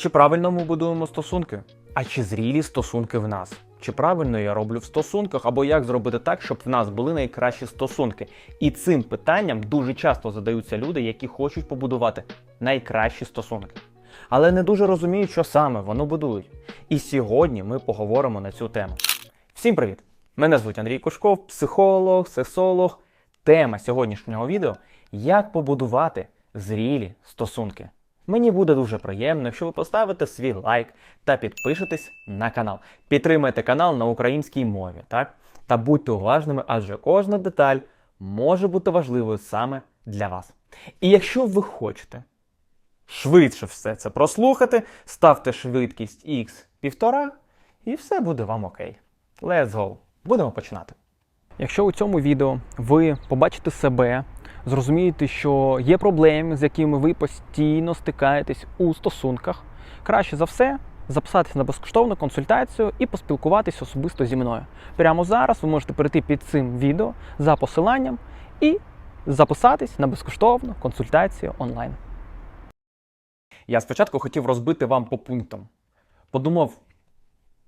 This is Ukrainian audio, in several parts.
Чи правильно ми будуємо стосунки? А чи зрілі стосунки в нас? Чи правильно я роблю в стосунках, або як зробити так, щоб в нас були найкращі стосунки? І цим питанням дуже часто задаються люди, які хочуть побудувати найкращі стосунки. Але не дуже розуміють, що саме воно будують. І сьогодні ми поговоримо на цю тему. Всім привіт! Мене звуть Андрій Кушков, психолог, сексолог. Тема сьогоднішнього відео як побудувати зрілі стосунки. Мені буде дуже приємно, якщо ви поставите свій лайк та підпишетесь на канал. Підтримайте канал на українській мові, так? Та будьте уважними, адже кожна деталь може бути важливою саме для вас. І якщо ви хочете швидше все це прослухати, ставте швидкість X 1,5 і все буде вам окей. Let's go! Будемо починати. Якщо у цьому відео ви побачите себе, зрозумієте, що є проблеми, з якими ви постійно стикаєтесь у стосунках, краще за все записатися на безкоштовну консультацію і поспілкуватись особисто зі мною. Прямо зараз ви можете перейти під цим відео за посиланням і записатись на безкоштовну консультацію онлайн. Я спочатку хотів розбити вам по пунктам. Подумав,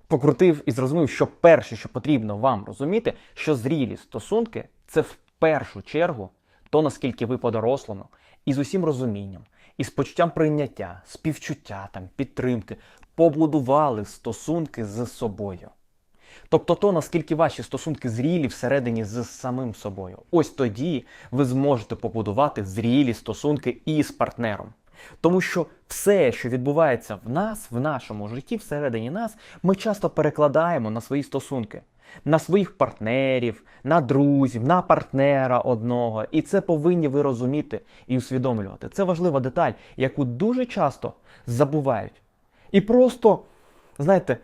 покрутив і зрозумів, що перше, що потрібно вам розуміти, що зрілі стосунки це в першу чергу то, наскільки ви по-дорослому, і з усім розумінням, і з почуттям прийняття, співчуття, там, підтримки, побудували стосунки з собою. Тобто то, наскільки ваші стосунки зрілі всередині з самим собою. Ось тоді ви зможете побудувати зрілі стосунки із партнером. Тому що все, що відбувається в нас, в нашому житті, всередині нас, ми часто перекладаємо на свої стосунки, на своїх партнерів, на друзів, на партнера одного. І це повинні ви розуміти і усвідомлювати. Це важлива деталь, яку дуже часто забувають. І просто, знаєте,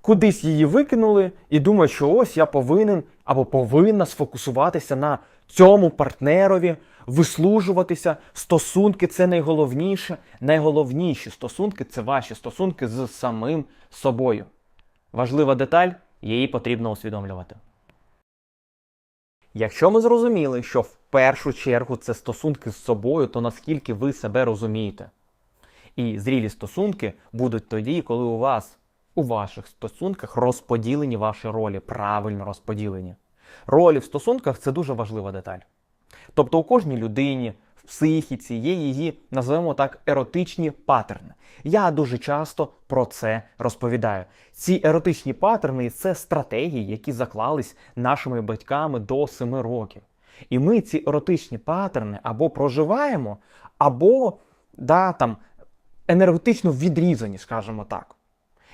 кудись її викинули і думають, що ось я повинен або повинна сфокусуватися на цьому партнерові, вислужуватися. Стосунки це найголовніше. Найголовніші стосунки це ваші стосунки з самим собою. Важлива деталь, її потрібно усвідомлювати. Якщо ми зрозуміли, що в першу чергу це стосунки з собою, то наскільки ви себе розумієте? І зрілі стосунки будуть тоді, коли у вас у ваших стосунках розподілені ваші ролі, правильно розподілені. Ролі в стосунках це дуже важлива деталь. Тобто у кожній людині в психіці є її, називаємо так, еротичні паттерни. Я дуже часто про це розповідаю. Ці еротичні паттерни це стратегії, які заклались нашими батьками до 7 років. І ми ці еротичні паттерни або проживаємо, або да, там, енергетично відрізані, скажімо так.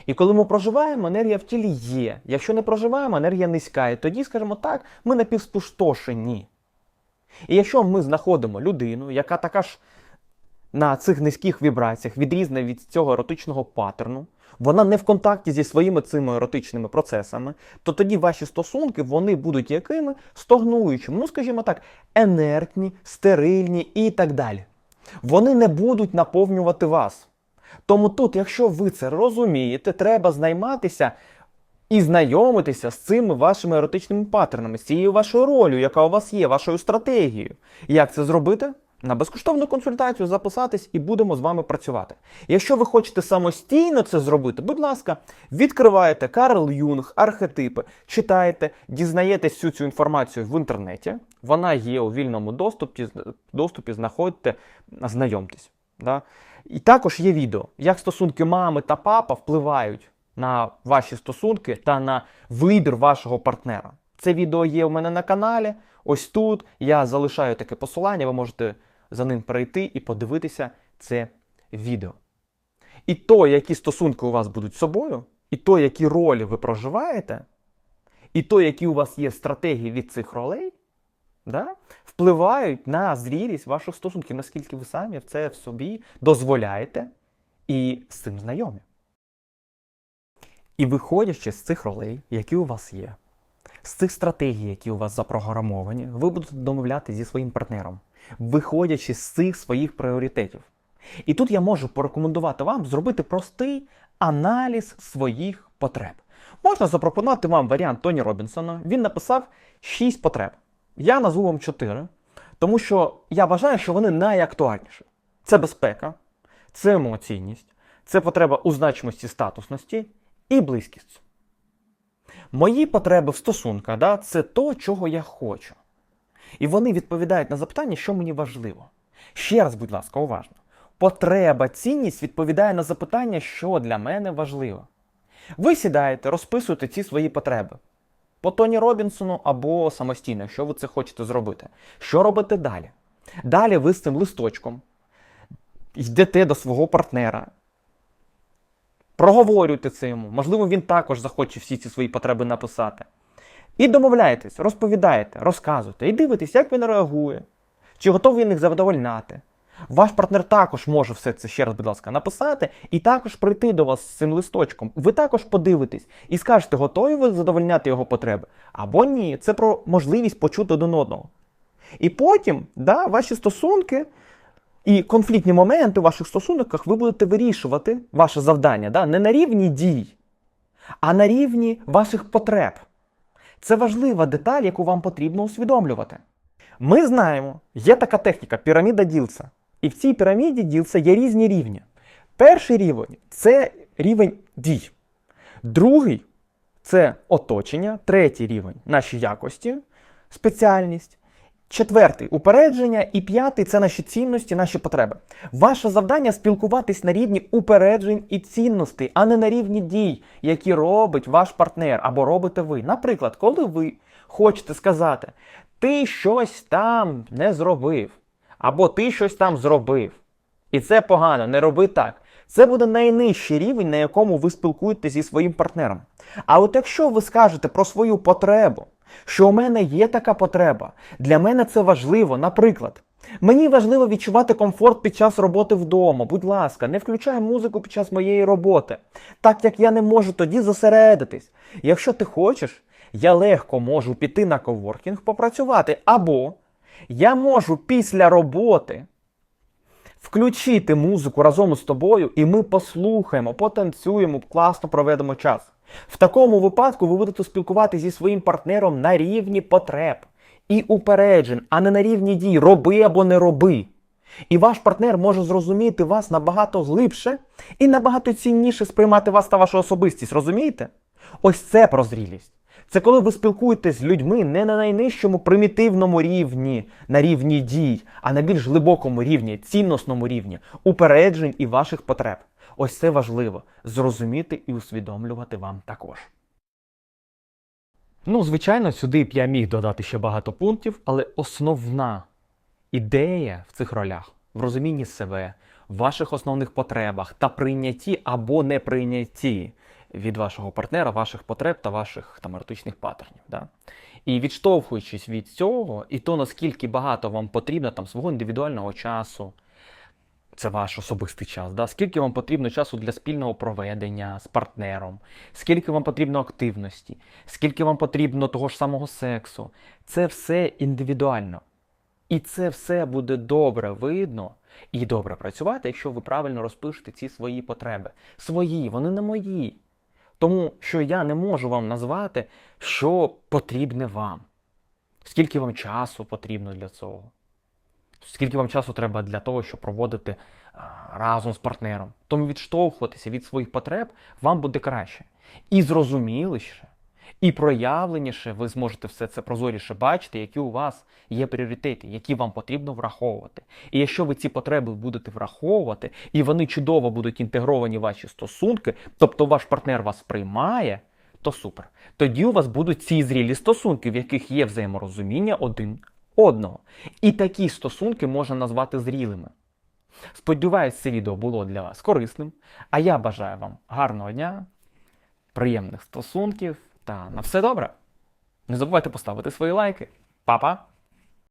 І коли ми проживаємо, енергія в тілі є. Якщо не проживаємо, енергія низька. І тоді, скажімо так, ми напівспустошені. І якщо ми знаходимо людину, яка така ж на цих низьких вібраціях відрізана від цього еротичного паттерну, вона не в контакті зі своїми цими еротичними процесами, то тоді ваші стосунки вони будуть якими? Стогнуючими, ну, скажімо так, енертні, стерильні і так далі. Вони не будуть наповнювати вас. Тому тут, якщо ви це розумієте, треба знайматися і знайомитися з цими вашими еротичними паттернами, з цією вашою ролью, яка у вас є, вашою стратегією. Як це зробити? На безкоштовну консультацію записатись і будемо з вами працювати. Якщо ви хочете самостійно це зробити, будь ласка, відкриваєте Карл Юнг, архетипи, читаєте, дізнаєтесь всю цю інформацію в інтернеті. Вона є у вільному доступі, доступі знаходьте, знайомтесь. Да? І також є відео, як стосунки мами та папа впливають на ваші стосунки та на вибір вашого партнера. Це відео є у мене на каналі. Ось тут я залишаю таке посилання, ви можете за ним перейти і подивитися це відео. І то, які стосунки у вас будуть з собою, і то, які ролі ви проживаєте, і то, які у вас є стратегії від цих ролей, да, впливають на зрілість ваших стосунків, наскільки ви самі це в собі дозволяєте і з цим знайомі. І виходячи з цих ролей, які у вас є, з цих стратегій, які у вас запрограмовані, ви будете домовляти зі своїм партнером, виходячи з цих своїх пріоритетів. І тут я можу порекомендувати вам зробити простий аналіз своїх потреб. Можна запропонувати вам варіант Тоні Робінсона. Він написав 6 потреб. Я назву вам 4, тому що я вважаю, що вони найактуальніші. Це безпека, це емоційність, це потреба у значимості статусності і близькість. Мої потреби в стосунках да, це то, чого я хочу. І вони відповідають на запитання, що мені важливо. Ще раз, будь ласка, уважно. Потреба, цінність відповідає на запитання, що для мене важливо. Ви сідаєте, розписуєте ці свої потреби по Тоні Робінсону або самостійно, якщо ви це хочете зробити. Що робите далі? Далі ви з цим листочком йдете до свого партнера, проговорюєте це йому. Можливо, він також захоче всі ці свої потреби написати. І домовляєтесь, розповідаєте, розказуєте, і дивитесь, як він реагує, чи готовий їх задовольняти. Ваш партнер також може все це ще раз, будь ласка, написати, і також прийти до вас з цим листочком. Ви також подивитесь і скажете, готові ви задовольняти його потреби або ні. Це про можливість почути один одного. І потім, да, ваші стосунки і конфліктні моменти у ваших стосунках ви будете вирішувати ваше завдання да, не на рівні дій, а на рівні ваших потреб. Це важлива деталь, яку вам потрібно усвідомлювати. Ми знаємо, є така техніка піраміда ділца. І в цій піраміді ділца є різні рівні. Перший рівень це рівень дій. Другий це оточення. Третій рівень наші якості, спеціальність. Четвертий упередження. І п'ятий це наші цінності, наші потреби. Ваше завдання спілкуватись на рівні упереджень і цінностей, а не на рівні дій, які робить ваш партнер або робите ви. Наприклад, коли ви хочете сказати, ти щось там не зробив, або ти щось там зробив. І це погано, не роби так. Це буде найнижчий рівень, на якому ви спілкуєтеся зі своїм партнером. А от якщо ви скажете про свою потребу, що у мене є така потреба, для мене це важливо, наприклад. Мені важливо відчувати комфорт під час роботи вдома. Будь ласка, не включай музику під час моєї роботи, так як я не можу тоді зосередитись. Якщо ти хочеш, я легко можу піти на коворкінг попрацювати, або я можу після роботи включити музику разом з тобою, і ми послухаємо, потанцюємо, класно проведемо час. В такому випадку ви будете спілкуватися зі своїм партнером на рівні потреб і упереджень, а не на рівні дій роби або не роби. І ваш партнер може зрозуміти вас набагато глибше і набагато цінніше сприймати вас та вашу особистість. Розумієте? Ось це прозрілість. Це коли ви спілкуєтесь з людьми не на найнижчому примітивному рівні, на рівні дій, а на більш глибокому рівні, цінносному рівні, упереджень і ваших потреб. Ось це важливо зрозуміти і усвідомлювати вам також. Ну, звичайно, сюди б я міг додати ще багато пунктів, але основна ідея в цих ролях в розумінні себе, в ваших основних потребах та прийнятті або неприйнятті від вашого партнера, ваших потреб та ваших там еротичних паттернів. Да? І відштовхуючись від цього, і то наскільки багато вам потрібно там свого індивідуального часу, це ваш особистий час, да? скільки вам потрібно часу для спільного проведення з партнером, скільки вам потрібно активності, скільки вам потрібно того ж самого сексу. Це все індивідуально. І це все буде добре видно і добре працювати, якщо ви правильно розпишете ці свої потреби. Свої, вони не мої. Тому що я не можу вам назвати, що потрібне вам. Скільки вам часу потрібно для цього? Скільки вам часу треба для того, щоб проводити разом з партнером? Тому відштовхуватися від своїх потреб вам буде краще. І зрозуміліше, і проявленіше ви зможете все це прозоріше бачити, які у вас є пріоритети, які вам потрібно враховувати. І якщо ви ці потреби будете враховувати, і вони чудово будуть інтегровані в ваші стосунки, тобто ваш партнер вас приймає, то супер. Тоді у вас будуть ці зрілі стосунки, в яких є взаєморозуміння один одного. І такі стосунки можна назвати зрілими. Сподіваюсь, це відео було для вас корисним. А я бажаю вам гарного дня, приємних стосунків та на все добре. Не забувайте поставити свої лайки. Па-па!